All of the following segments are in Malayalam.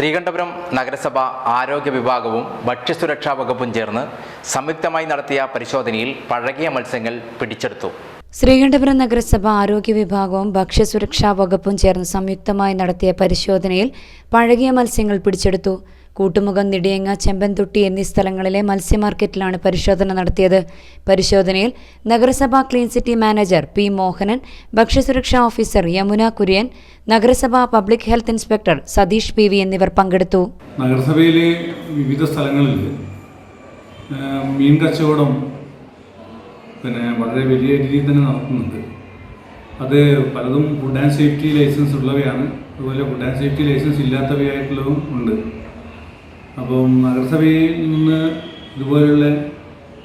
ശ്രീകണ്ഠപുരം നഗരസഭ ആരോഗ്യ വിഭാഗവും ഭക്ഷ്യസുരക്ഷാ വകുപ്പും ചേർന്ന് സംയുക്തമായി നടത്തിയ പരിശോധനയിൽ പഴകിയ മത്സ്യങ്ങൾ പിടിച്ചെടുത്തു. ശ്രീകണ്ഠപുരം നഗരസഭ ആരോഗ്യ വിഭാഗവും ഭക്ഷ്യസുരക്ഷാ വകുപ്പും ചേർന്ന് സംയുക്തമായി നടത്തിയ പരിശോധനയിൽ പഴകിയ മത്സ്യങ്ങൾ പിടിച്ചെടുത്തു. കൂട്ടുമുഖം നിടിയങ്ങ ചെമ്പൻതൊട്ടി എന്നീ സ്ഥലങ്ങളിലെ മത്സ്യമാർക്കറ്റിലാണ് പരിശോധന നടത്തിയത്. പരിശോധനയിൽ നഗരസഭാ clean city manager P Mohanan ഭക്ഷ്യസുരക്ഷാ ഓഫീസർ യമുന കുര്യൻ നഗരസഭാ public health inspector Sathish P V എന്നിവർ പങ്കെടുത്തു. നഗരസഭയിലെ വിവിധ സ്ഥലങ്ങളിൽ മീൻ കച്ചവടം പിന്നെ വളരെ വലിയ രീതിയിൽ തന്നെ നടത്തുന്നുണ്ട് അത് പലതും ഫുഡ് ആൻഡ് സേഫ്റ്റി ലൈസൻസ് ഉള്ളവയാണ്. അതുപോലെ ഫുഡ് ആൻഡ് സേഫ്റ്റി ലൈസൻസ് ഇല്ലാത്തവയായിട്ടുള്ളതും ഉണ്ട്. അപ്പം നഗരസഭയിൽ നിന്ന് ഇതുപോലെയുള്ള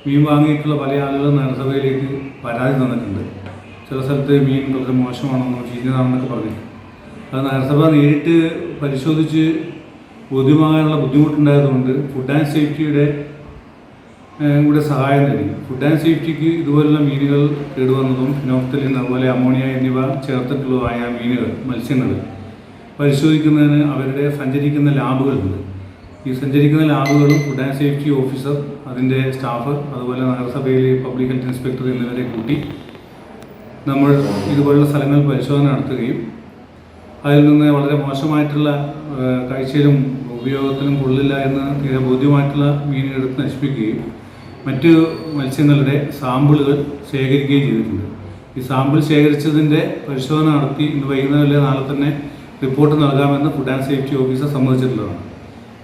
മീൻ വാങ്ങിയിട്ടുള്ള പല ആളുകളും നഗരസഭയിലേക്ക് പരാതി തന്നിട്ടുണ്ട്. ചില സ്ഥലത്ത് മീൻ വളരെ മോശമാണെന്നോ ചീഞ്ഞതാണെന്നൊക്കെ പറഞ്ഞു അത് നഗരസഭ നേരിട്ട് പരിശോധിച്ച് ബോധ്യമാകാനുള്ള ബുദ്ധിമുട്ടുണ്ടായതുകൊണ്ട് ഫുഡ് ആൻഡ് സേഫ്റ്റിയുടെ കൂടെ സഹായം തേടി. ഫുഡ് ആൻഡ് സേഫ്റ്റിക്ക് ഇതുപോലുള്ള മീനുകൾ കേടുവന്നതും ഫിനോഫ്തലിൻ അതുപോലെ അമോണിയ എന്നിവ ചേർത്തിട്ടുള്ളതായ മീനുകൾ മത്സ്യങ്ങൾ പരിശോധിക്കുന്നതിന് അവരുടെ സഞ്ചരിക്കുന്ന ലാബുകളുണ്ട്. ഈ സഞ്ചരിക്കുന്ന ലാബുകളും ഫുഡ് ആൻഡ് സേഫ്റ്റി ഓഫീസർ അതിന്റെ സ്റ്റാഫ് അതുപോലെ നഗരസഭയിലെ പബ്ലിക് ഹെൽത്ത് ഇൻസ്പെക്ടർ എന്നിവരെ കൂട്ടി നമ്മൾ ഇതുപോലുള്ള സ്ഥലങ്ങൾ പരിശോധന നടത്തുകയും അതിൽ നിന്ന് വളരെ മോശമായിട്ടുള്ള കാഴ്ചയിലും ഉപയോഗത്തിലും കൊള്ളില്ല എന്ന് തീരെ ബോധ്യമായിട്ടുള്ള മീനുകളെടുത്ത് നശിപ്പിക്കുകയും മറ്റ് മത്സ്യങ്ങളുടെ സാമ്പിളുകൾ ശേഖരിക്കുകയും ചെയ്തിട്ടുണ്ട്. ഈ സാമ്പിൾ ശേഖരിച്ചതിന്റെ പരിശോധന നടത്തി ഇന്ന് വൈകുന്നേരം നാളെ തന്നെ റിപ്പോർട്ട് നൽകാമെന്ന് ഫുഡ് ആൻഡ് സേഫ്റ്റി ഓഫീസർ സമ്മതിച്ചിട്ടുള്ളതാണ്.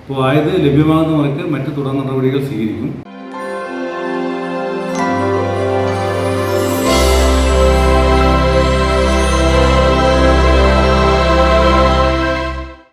അപ്പോൾ ആയത് ലഭ്യമാകുന്ന മുറയ്ക്ക് മറ്റ് തുടർ നടപടികൾ സ്വീകരിക്കും.